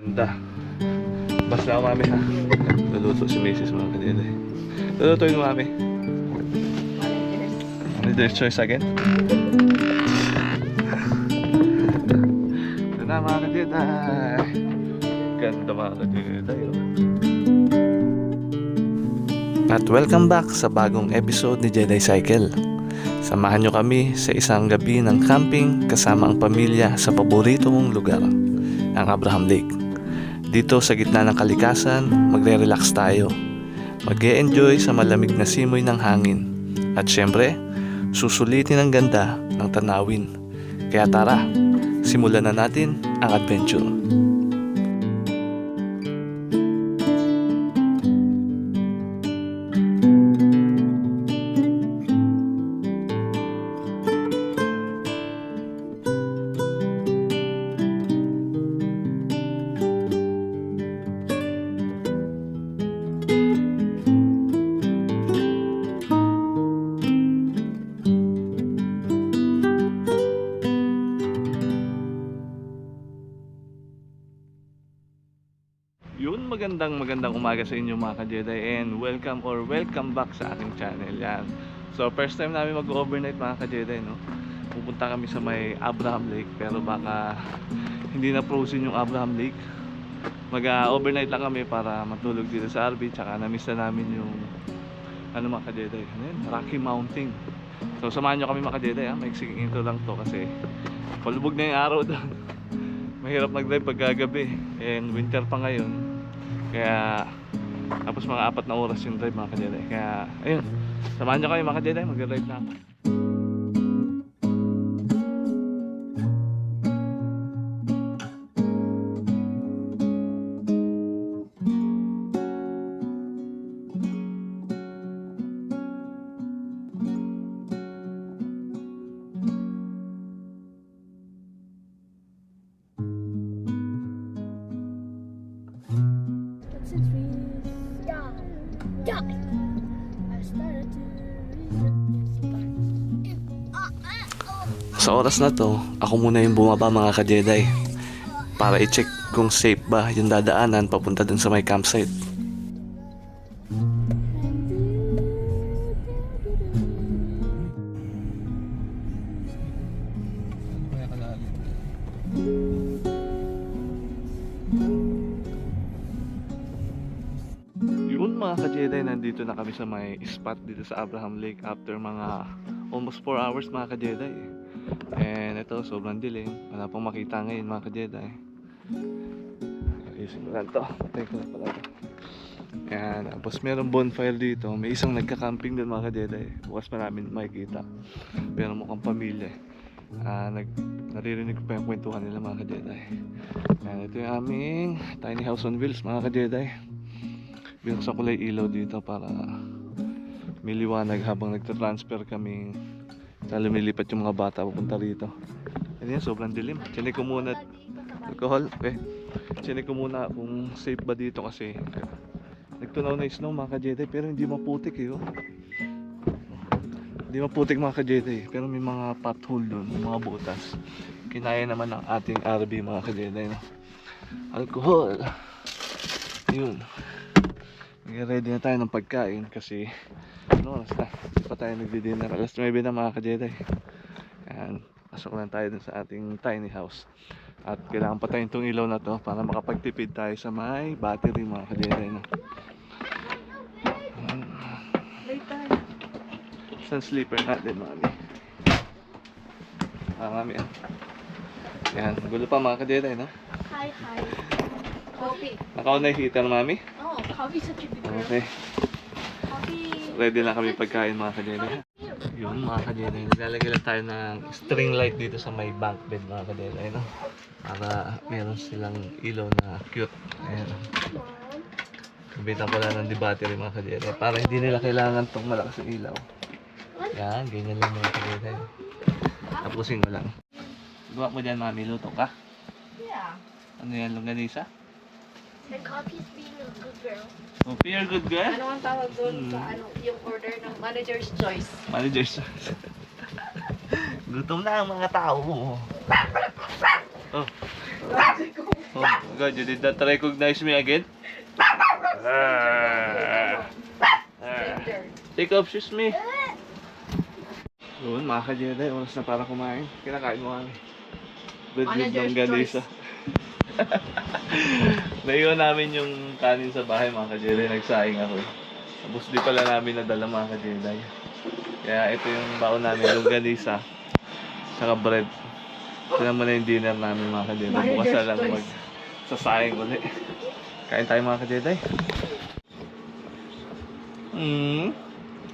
Ganda. Basta ako mami ha. Luluto si Mrs. mga kanila eh. Luluto yung mami. Leader's choice again. Ito na mga kanila. Ganda mga yun. At welcome back sa bagong episode ni Jedi Cycle. Samahan nyo kami sa isang gabi ng camping kasama ang pamilya sa paborito mong lugar, ang Abraham Lake. Dito sa gitna ng kalikasan, magre-relax tayo. mag enjoy sa malamig na simoy ng hangin. At syempre, susulitin ang ganda ng tanawin. Kaya tara, simulan na natin ang adventure. Magandang umaga sa inyo mga ka-Jedi and welcome or welcome back sa aking channel. Yan. So, first time namin mag-overnight mga ka-Jedi, no? Pupunta kami sa may Abraham Lake pero baka hindi na frozen yung Abraham Lake. Mag-overnight lang kami para matulog dito sa RV tsaka na-miss na namin yung ano mga ka-Jedi, ano yun? Rocky Mountain. So, samahan nyo kami mga ka-Jedi, ha? May intro lang to kasi palubog na yung araw doon. Mahirap mag-drive pagkagabi and winter pa ngayon. Kaya tapos mga apat na oras yung drive mga ka-Jedi. Kaya ayun, samahan nyo kayo mga ka-Jedi, mag-drive na ako. Sa oras na to, ako muna yung bumaba mga ka-Jedi para i-check kung safe ba yung dadaanan papunta dun sa may campsite. Yun mga ka-Jedi, nandito na kami sa may spot dito sa Abraham Lake after mga almost 4 hours mga ka-Jedi. And ito, sobrang dilim. Wala pong makita ngayon mga ka-Jedi. Ayusin ko lang to. Ko na pala to. Tapos meron bonfire dito. May isang nagka-camping doon mga ka-Jedi. Bukas pa namin makikita. Pero mukhang pamilya. Ah, nag naririnig ko pa yung kwentuhan nila mga ka-Jedi. Yan. Ito yung aming tiny house on wheels mga ka-Jedi binuksan ko lang ilaw dito para may liwanag habang nagtatransfer kami sa lumilipat yung mga bata papunta rito. Ano yan, sobrang dilim. Chinek ko muna, alcohol, okay. Chinek ko muna kung safe ba dito kasi nagtunaw na yung snow mga ka-Jedi pero hindi maputik eh. Oh. Hindi maputik mga ka-Jedi pero may mga pothole doon, mga butas. Kinaya naman ng ating RB mga ka-Jedi. No? Alcohol. Yun. Ready na tayo ng pagkain kasi ano oras na? Hindi pa tayo nagdi-dinner. Alas 9 na mga ka-Jedi. Ayan, pasok lang tayo dun sa ating tiny house. At kailangan patayin tong ilaw na to para makapagtipid tayo sa may battery mga ka-Jedi. No? Saan sleeper natin mami? Ah, mami. ah. Ayan, gulo pa mga ka-Jedi, no? Hi, hi. Coffee. Nakaon na yung heater, mami? Oh, coffee such a big girl. Okay. Ready na kami pagkain mga ka-Jedi. Yun mga ka-Jedi, naglalagay lang tayo ng string light dito sa may bunk bed mga ka-Jedi, no? Para meron silang ilaw na cute. Ayan. Kabitan ko lang ng di battery mga ka-Jedi para hindi nila kailangan tong malakas ng ilaw. Yan, ganyan lang mga ka-Jedi. Tapusin ko lang. Gawa mo dyan mami, luto ka? Yeah. Ano yan, longganisa? And coffee's being a good girl. Oh, you're good girl? Ano ang tawag doon sa Hmm. ano, yung order ng manager's choice? Manager's Gutom na ang mga tao. Oh. Oh my god, you did not recognize me again? Ah. Ah. Gender. Take off shoes me. Yun, mga ka-Jedi, oras na para kumain. Kinakain mo kami. With Manager's longganisa. Naiwan namin yung kanin sa bahay mga ka-Jedi. Nagsaing ako. Tapos di pala namin nadala mga ka-Jedi. Kaya ito yung baon namin, longganisa. Saka bread. Ito naman na yung dinner namin mga ka-Jedi. Bukas na lang mag sasaing ulit. Kain tayo mga ka-Jedi. Hmm.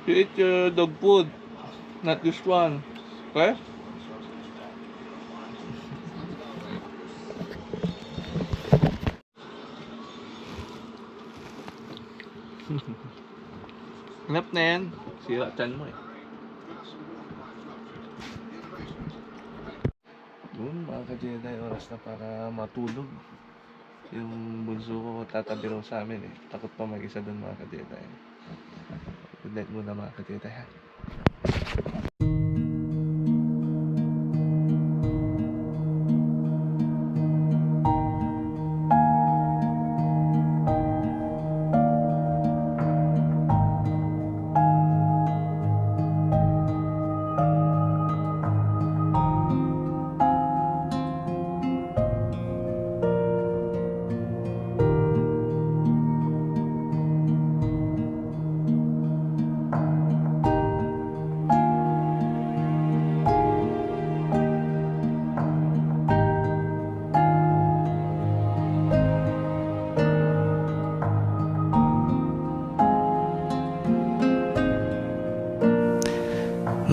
You eat your dog food. Not this one. Okay? Nap na yan. Sira chan mo eh. Yun mga ka-Jedi, oras na para matulog. Yung bunso ko tatabi raw sa amin eh. Takot pa mag-isa doon mga ka-Jedi. Good night muna mga ka-Jedi ha.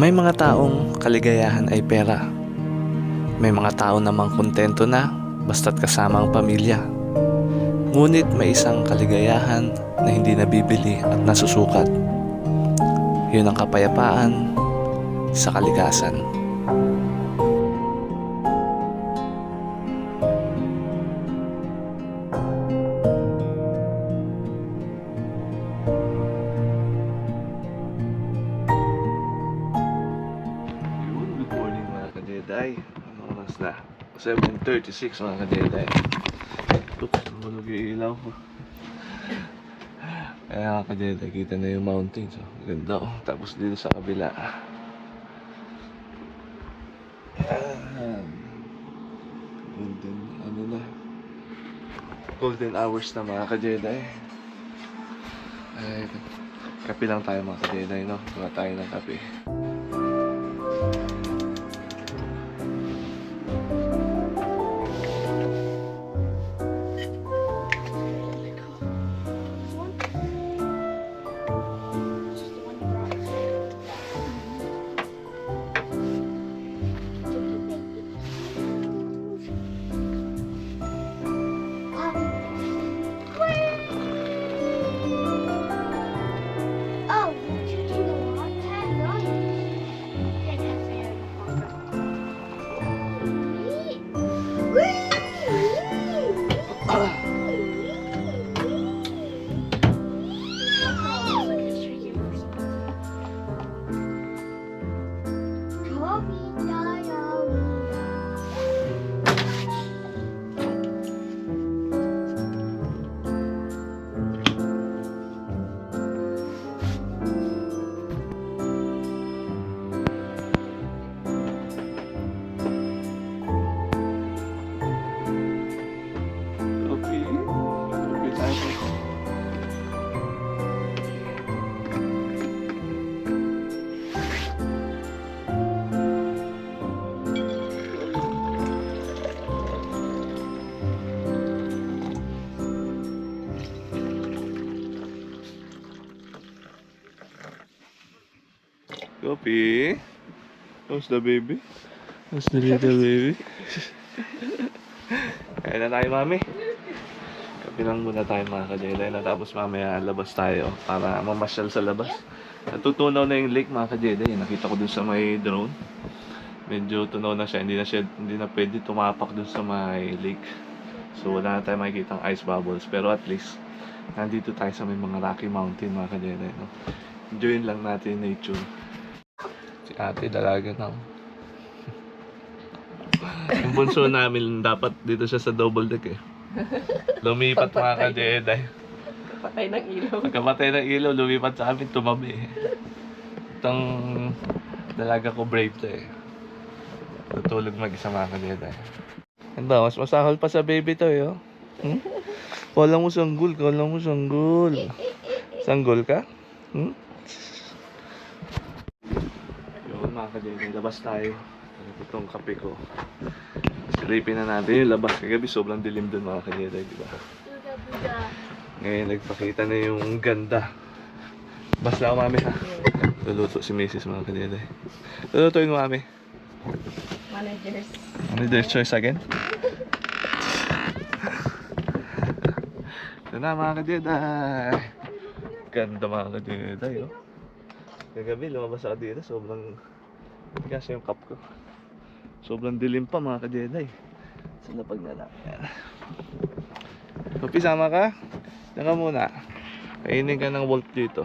May mga taong kaligayahan ay pera. May mga tao namang kontento na basta't kasama ang pamilya. Ngunit may isang kaligayahan na hindi nabibili at nasusukat. Yun ang kapayapaan sa kalikasan. ka-Jedi. Ano oras na? 7.36 mga ka-Jedi. Oops, tulog yung ilaw ko. Kaya mga ka-Jedi, kita na yung mountains. Oh. Ganda oh. Tapos dito sa kabila. Yan. Golden, ano na. Golden hours na mga ka-Jedi. Ay, kape lang tayo mga ka-Jedi, no? Gawa tayo ng kape. Kopi. How's the baby? How's the little baby? Kaya na tayo, mami. Kapilang muna tayo mga kajelay na tapos mamaya labas tayo para mamasyal sa labas. Natutunaw na yung lake mga kajelay. Nakita ko dun sa may drone. Medyo tunaw na siya. Hindi na, siya, hindi na pwede tumapak dun sa may lake. So wala na tayo makikita ice bubbles. Pero at least, nandito tayo sa may mga Rocky Mountain mga kajelay. No? Enjoyin lang natin yung nature. Si ate dalaga na. yung bunso namin dapat dito siya sa double deck eh. Lumipat mga ka-Jedi. Patay ng ilaw. Pagkamatay ng ilaw, lumipat sa amin, tumabi. Itong dalaga ko brave to eh. Tutulog mag-isa mga ka-Jedi. Ano ba, mas masahol pa sa baby to eh, oh. Hmm? Kala mo sanggol, kala mo sanggol. Sanggol ka? Hmm? Ka-Jedi, labas tayo. Itong kape ko. Silipin na natin yung labas. Kagabi sobrang dilim dun mga ka-Jedi, di ba? Ngayon nagpakita na yung ganda. Basta ako mami ha. Luluto si Mrs. mga kanila. Lulutuin mo mami. Managers. There's choice again? Ito na mga ka-Jedi. Ganda mga ka-Jedi oh. Kagabi lumabas ako dito sobrang kasi yung cup ko. Sobrang dilim pa mga ka-Jedi. Sa lapag na lang. Yan. Papi, sama ka? Diyan ka muna. Kainin ka ng wolf dito.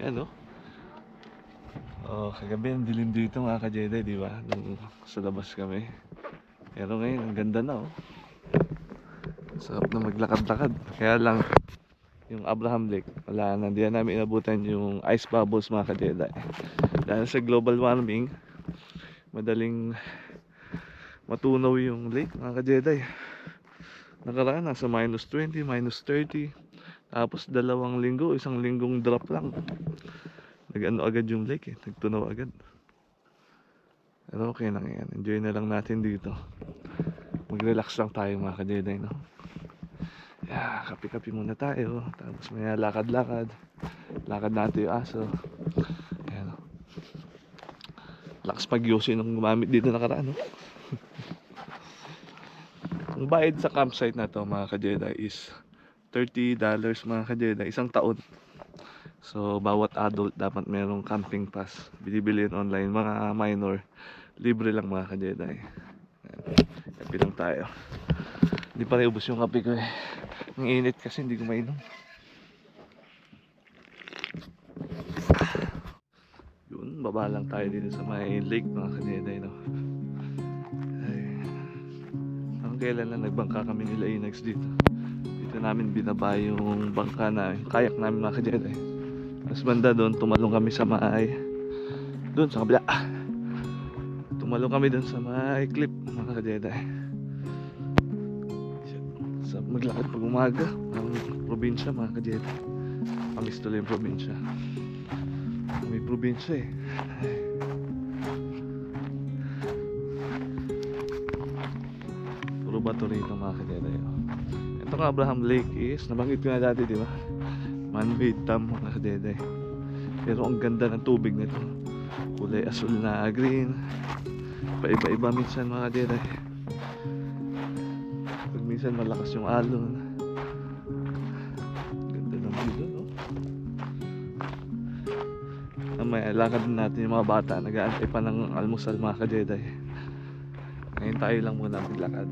Yan oh. Oh, kagabi ang dilim dito mga ka-Jedi, di ba? Nung sa labas kami. Pero ngayon, ang ganda na oh. Sarap na maglakad-lakad. Kaya lang, yung Abraham Lake, wala na. Hindi na namin inabutan yung ice bubbles mga ka-Jedi. Dahil sa global warming, madaling matunaw yung lake mga ka-Jedi. Nakaraan, nasa minus 20, minus 30. Tapos dalawang linggo, isang linggong drop lang. Nag-ano agad yung lake eh. Nagtunaw agad. Pero okay lang yan. Enjoy na lang natin dito. Mag-relax lang tayo mga ka-Jedi, no? Yeah, kapi-kapi muna tayo. Tapos may lakad-lakad. Lakad natin yung aso. Ayan? Lakas pag-yosi nung gumamit dito nakaraan, no? Ang bayad sa campsite na to mga ka-Jedi is $30 mga ka-Jedi, isang taon. So, bawat adult dapat merong camping pass. Binibili online. Mga minor, libre lang mga ka-Jedi. Kape lang tayo. Hindi pa rin ubos yung kape ko eh. Ang init kasi hindi ko mainom. Yun, baba lang tayo dito sa may lake mga ka-Jedi. No? Ay. Ang kailan lang nagbangka kami nila Inags dito. Dito namin binaba yung bangka na, kayak namin mga ka-Jedi. Tapos banda doon, tumalong kami sa may doon sa kabila. Tumalong kami doon sa may clip mga ka-Jedi. Maglakad pag umaga ang probinsya mga ka-Jedi. Amis tuloy yung probinsya. May probinsya eh. Puro bato rito mga ka-Jedi. oh. Ito nga Abraham Lake is, nabanggit ko na dati di ba? Man-made dam mga kadede. Pero ang ganda ng tubig nito. Kulay asul na green. Paiba-iba minsan mga kadede. Minsan malakas yung alon. Ganda ng view no? Mamaya, lakad din natin yung mga bata. Nag-aantay pa ng almusal mga kadede. Ngayon tayo lang muna maglakad.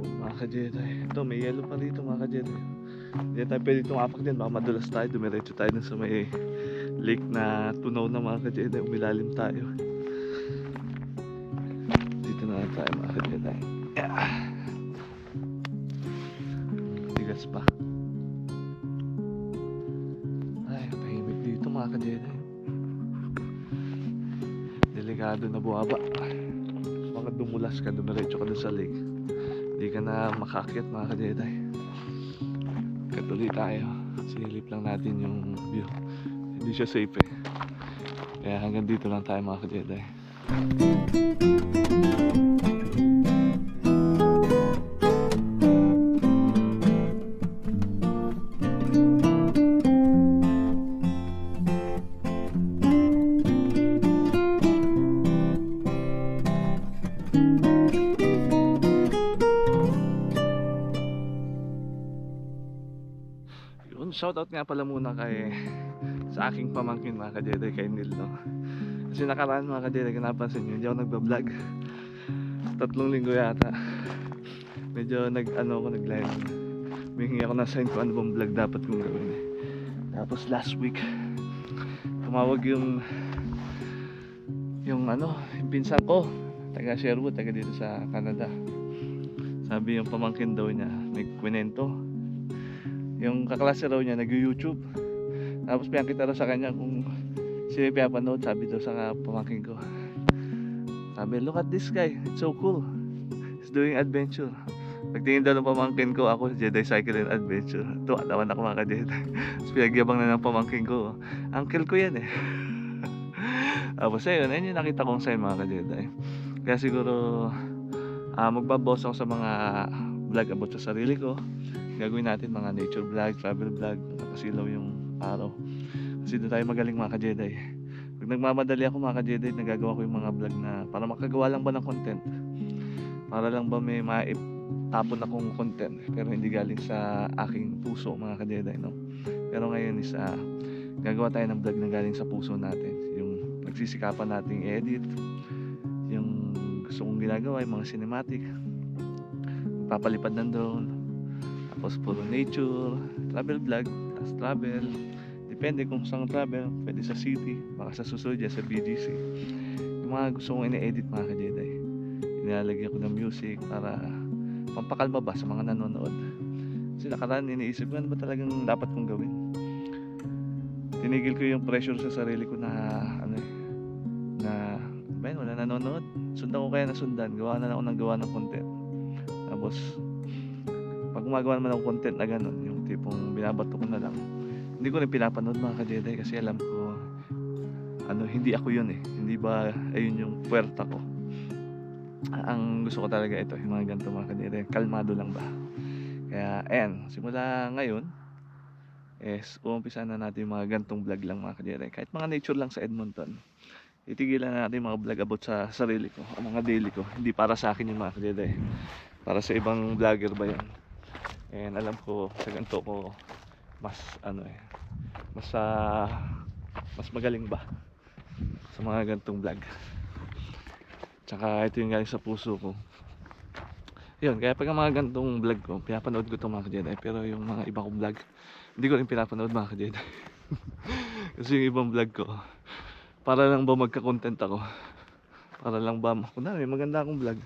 Mga ka-Jedi. Ito, may yellow pa dito mga ka-Jedi. Hindi tayo pwede tumapak dyan. Baka madulas tayo. Dumiretso tayo sa may lake na tunaw na mga ka-Jedi. Umilalim tayo. Mga ka-Jedi. Delikado na buwaba. Baka dumulas ka, dumiretso ka dun sa lake. Hindi ka na makaakyat mga ka-Jedi katuloy tayo. Silip lang natin yung view. Hindi siya safe eh. Kaya hanggang dito lang tayo mga ka-Jedi Yun, shoutout nga pala muna kay sa aking pamangkin mga ka-Jedi kay Neil no. Kasi nakaraan mga kung napansin nyo, hindi ako nagbablog. Tatlong linggo yata. Medyo nag ano ako nag live. Humingi ako ng sign kung ano bang vlog dapat kong gawin eh. Tapos last week, tumawag yung yung ano, yung pinsan ko, taga Sherwood, taga dito sa Canada. Sabi yung pamangkin daw niya, may kwento. Yung kaklase raw niya, nag-YouTube. Tapos pinakita raw sa kanya kung sino yung pinapanood. Sabi daw sa pamangkin ko. Sabi, look at this guy. It's so cool. He's doing adventure. Pagtingin daw ng pamangkin ko, ako Jedi Cycle and Adventure. Tuwa naman ako mga ka-Jedi. Tapos pinagyabang na ng pamangkin ko. Uncle ko yan eh. Tapos ayun, ayun yung nakita kong sign mga ka-Jedi. Kaya siguro, ah magbaboss ako sa mga vlog about sa sarili ko. Gagawin natin mga nature vlog, travel vlog, nakasilaw yung araw. Kasi doon tayo magaling mga ka-Jedi. Pag nagmamadali ako mga ka-Jedi, nagagawa ko yung mga vlog na para makagawa lang ba ng content. Para lang ba may maipapon akong content pero hindi galing sa aking puso mga ka-Jedi, no? Pero ngayon is ah, gagawa tayo ng vlog na galing sa puso natin. Yung nagsisikapan nating edit, yung gusto kong ginagawa, yung mga cinematic, papalipad ng drone, tapos puro nature, travel vlog, tapos travel, depende kung saan travel, pwede sa city, baka sa susunod sa BGC. Yung mga gusto kong ine-edit mga ka-Jedi, nilalagyan ko ng music para pampakalma ba sa mga nanonood. Kasi nakaraan iniisip ko, ano ba talagang dapat kong gawin? Tinigil ko yung pressure sa sarili ko na ano eh, na ben wala nanonood. Sundan ko kaya na sundan, gawa na lang ako ng gawa ng content. Tapos gumagawa naman ng content na ganun, yung tipong binabato ko na lang, hindi ko rin pinapanood mga ka-Jedi kasi alam ko ano, hindi ako yun eh. Hindi ba ayun yung puwerta ko. Ang gusto ko talaga ito, yung mga ganito mga ka-Jedi, kalmado lang ba. Kaya, ayan, simula ngayon, is umpisa na natin yung mga gantong vlog lang mga ka-Jedi. Kahit mga nature lang sa Edmonton. Itigilan na natin mga vlog about sa sarili ko, ang mga daily ko. Hindi para sa akin yung mga ka-Jedi. Para sa ibang vlogger ba yan. And alam ko, sa ganito ko, mas ano eh, mas ah, mas magaling ba sa mga gantong vlog. Tsaka ito yung galing sa puso ko. Yun, kaya pag mga gantong vlog ko, pinapanood ko itong mga ka-Jedi. Pero yung mga iba kong vlog, hindi ko rin pinapanood mga ka-Jedi. Kasi yung ibang vlog ko, para lang ba magka-content ako. Para lang ba, kunwari, maganda akong vlog.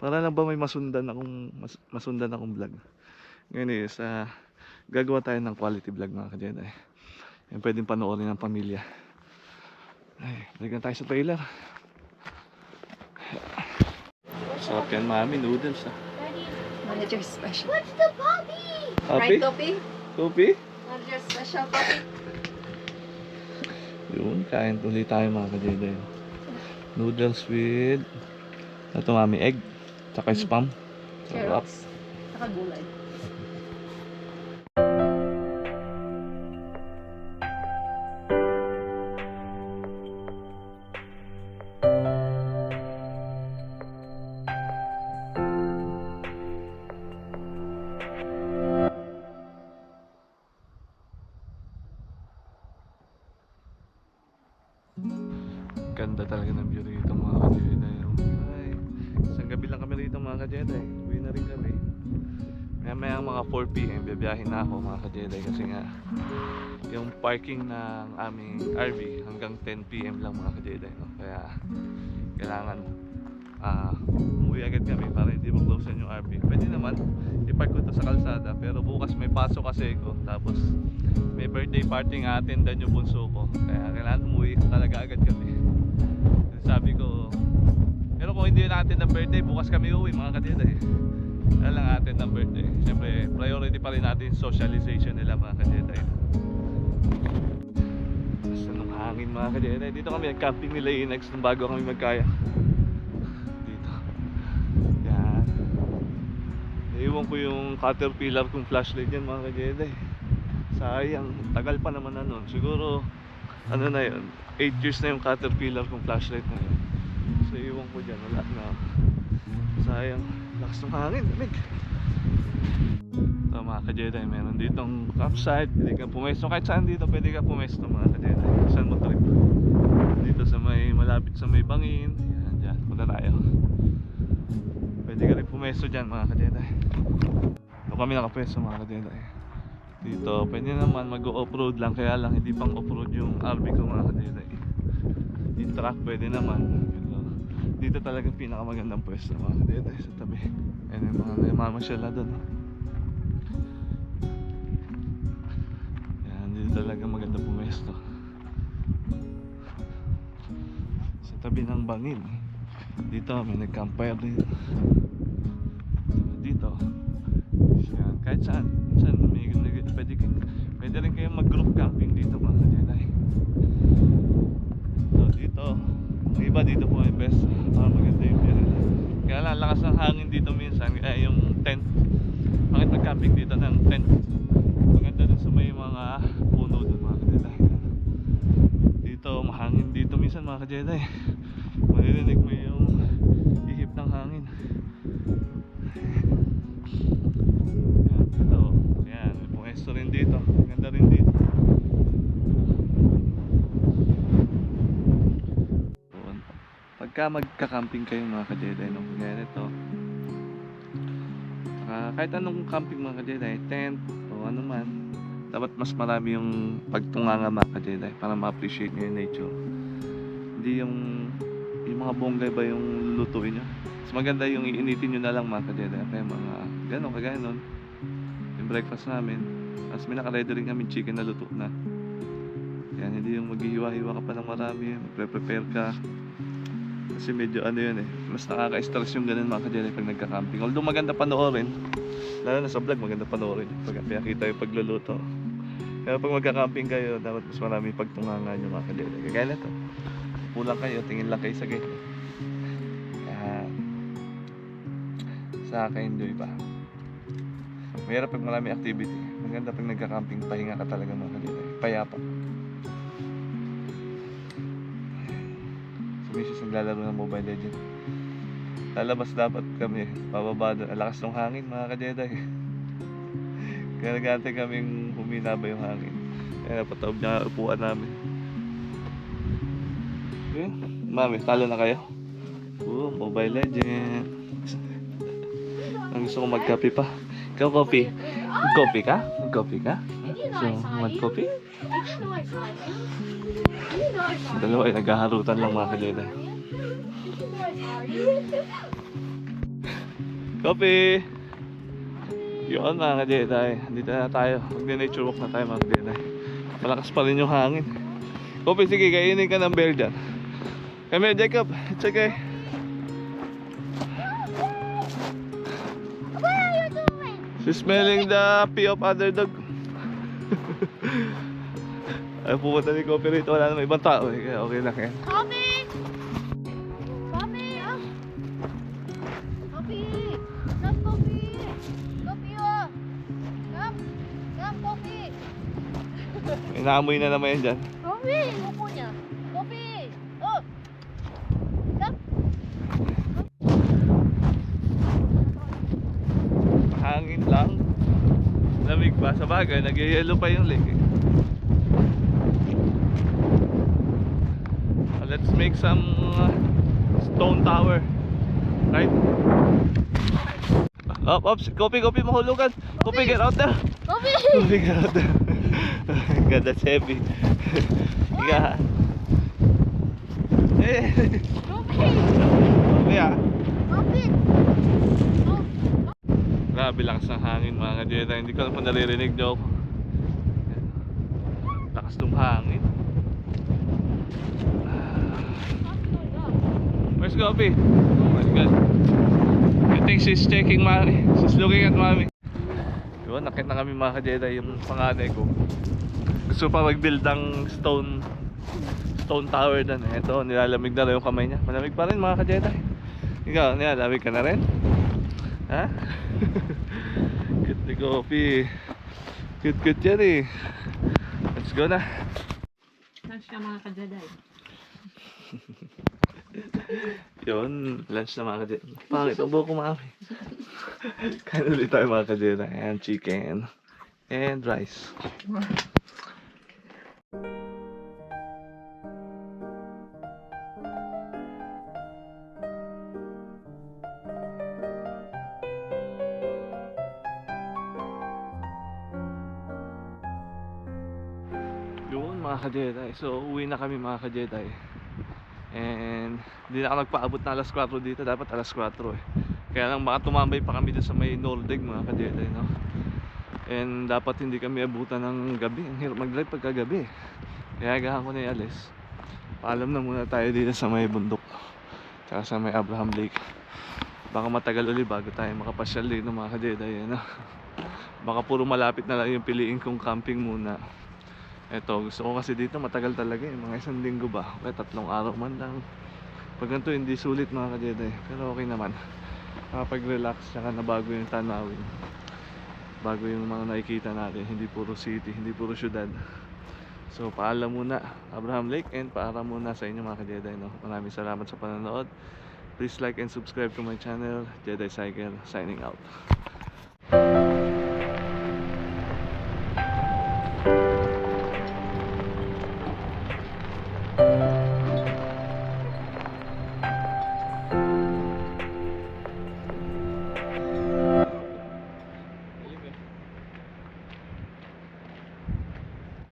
Para lang ba may masundan akong, mas, masundan akong vlog. Ngayon is, ah, gagawa tayo ng quality vlog mga ka-Jedi. Yung pwedeng panoorin ng pamilya. Ay, balikan tayo sa trailer. Sarap yan mami, noodles ah. Daddy, Manager special. what's the puppy? Happy? Right, Topi? Kopi? Manager special, Topi. Yun, kain tuloy tayo mga ka-Jedi. Noodles with, ito mami, egg, tsaka spam. Sarap. Carrots. Saka gulay. Parking ng aming RV hanggang 10pm lang mga ka-Jedi. No? Kaya kailangan ah umuwi agad kami para hindi mag-closean yung RV. Pwede naman i-park ko to sa kalsada pero bukas may pasok kasi ko tapos may birthday party nga attendan yung bunso ko kaya kailangan umuwi talaga agad kami sabi ko pero kung hindi natin ng birthday bukas kami uwi mga kadida eh kaya lang atin ng birthday syempre priority pa rin natin socialization nila mga kadida basta nung hangin mga kadida dito kami nag-camping nila Inex nung bago kami magkaya dito yan Naiwan ko yung caterpillar kong flashlight yan mga ka-Jedi. Sayang, tagal pa naman na nun. Siguro, ano na yun, 8 years na yung caterpillar kong flashlight na yun. So iwan ko dyan, wala na. Sayang, lakas ng hangin, lamig. So mga ka-Jedi, meron ditong campsite, pwede ka pumesto. Kahit saan dito pwede ka pumesto mga ka-Jedi. Saan mo trip? Dito sa may, malapit sa may bangin. Yan, dyan, punta tayo. Pwede ka rin pumesto dyan mga ka-Jedi. Ito kami nakapwesto mga ka-Jedi. Dito, pwede naman mag-off-road lang kaya lang hindi pang off-road yung RV ko mga ka-Jedi. Yung truck pwede naman. Dito talaga pinakamagandang pwesto mga dito sa tabi. Ayun yung mga namamasyal na doon. Talaga maganda pumwesto. Sa tabi ng bangin. Dito may nag-campfire din. Dito. Yan, kahit saan. Saan, may, pwede, pwede rin kayong mag-group camping dito mga Jedi. So, dito, yung iba dito po ay best para maganda yung nila. Kaya lang, lakas ng hangin dito minsan, eh, yung tent. Bakit mag-camping dito ng tent? Dun sa may mga puno dun mga kajeday. Dito, mahangin dito minsan mga kajeday. Maririnig mo yung ihip ng hangin. Yan, dito. Yan, may pwesto rin dito. Maganda rin dito. Pagka magka-camping kayo mga ka-Jedi, no? Ganyan ito. Ah, kahit anong camping mga ka-Jedi, tent o ano man, dapat mas marami yung pagtunganga mga ka-Jedi para ma-appreciate nyo yung nature. Hindi yung yung mga bonggay ba yung lutuin nyo. Mas maganda yung iinitin nyo na lang mga ka-Jedi. Kaya mga gano'n, kagaya nun. Yung breakfast namin. Tapos may nakaready rin kami chicken na luto na. Yan, hindi yung maghihiwa-hiwa ka pa ng marami, magpre-prepare ka. Kasi medyo ano yun eh, mas nakaka-stress yung ganun mga kadyan pag nagka-camping. Although maganda panoorin, lalo na sa vlog maganda panoorin pag pinakita yung pagluluto. Pero pag magka-camping kayo, dapat mas marami pagtungangan yung mga kadyan. Kagaya na to. Pulang kayo, tingin lang kayo sa. Kaya, sa enjoy pa. Mahirap pag marami activity. Maganda pag nagka-camping, pahinga ka talaga mga kadyan. Payapa. Si Mrs. naglalaro ng Mobile Legend. Lalabas dapat kami, pababa doon. Ang lakas ng hangin mga ka-Jedi. Kaya nagantay kaming humina ba yung hangin. Kaya napataob niya upuan namin. Yun. Mami, talo na kayo? Oo, Mobile Legend. Ang gusto ko magkape pa. Ikaw, coffee. Coffee ka? Coffee ka? So, mag-coffee? You know I saw you. You know I saw Ang dalawa ay naghaharutan lang mga ka-Jedi. Coffee! Yun mga ka-Jedi. Dito na tayo. Mag-nature walk na tayo mga ka-Jedi. Malakas pa rin yung hangin. Coffee, sige, kainin ka ng bear dyan. Come here, Jacob. It's okay. What are you doing? She's smelling the pee of other dog. Ay, pumunta ni Coffee rito. Wala naman ibang tao. eh. Okay lang yan. Coffee! Inaamoy na naman yan dyan. Coffee! Upo niya. Coffee! Oh! Come! Hangin lang. Lamig pa. Sa bagay, nag-yellow pa yung lake. eh. Uh, Let's make some uh, stone tower. Right? Up, up. Copy, copy, mahulugan. Copy, get out there. Coffee! Copy, get out there. God, that's heavy. Eh, ah. Coffee! Oh! Grabe lakas ng hangin mga ka-Jedi. Hindi ko alam kung naririnig ako. Lakas ng hangin. Where's Gopi? Oh my god. I think she's checking mommy. She's looking at mommy. Yun, nakita na kami mga ka-Jedi yung panganay ko. Gusto pa mag-build ng stone stone tower doon. Ito, nilalamig na rin yung kamay niya. Malamig pa rin mga ka-Jedi. Ikaw, nilalamig ka na rin? Ha? Cute ni Gopi. Cute cute yan eh. Let's go na. Lunch ka mga ka-Jedi. Yun, lunch na mga kadyan. Pangit, ubo ko mami. Kain ulit tayo mga kadyan. Ayan, chicken. And rice. ka-Jedi. So, uwi na kami mga ka-Jedi. And hindi na ako nagpaabot na alas 4 dito, dapat alas 4 eh. Kaya lang baka tumambay pa kami dun sa may Nordig mga ka-Jedi, no? And dapat hindi kami abutan ng gabi. Ang hirap mag-drive pagka gabi. Kaya agahan ko na ialis. Paalam na muna tayo dito sa may bundok. Tsaka sa may Abraham Lake. Baka matagal ulit bago tayo makapasyal dito mga ka-Jedi, ano? Baka puro malapit na lang yung piliin kong camping muna. Eto, gusto ko kasi dito matagal talaga eh. Mga isang linggo ba? Kaya tatlong araw man lang. Pag ganito hindi sulit mga ka-Jedi. Pero okay naman. Nakapag-relax tsaka nabago yung tanawin. Bago yung mga nakikita natin. Hindi puro city, hindi puro syudad. So paalam muna Abraham Lake and paalam muna sa inyo mga ka-Jedi. No? Maraming salamat sa panonood. Please like and subscribe to my channel. Jedi Cycle signing out.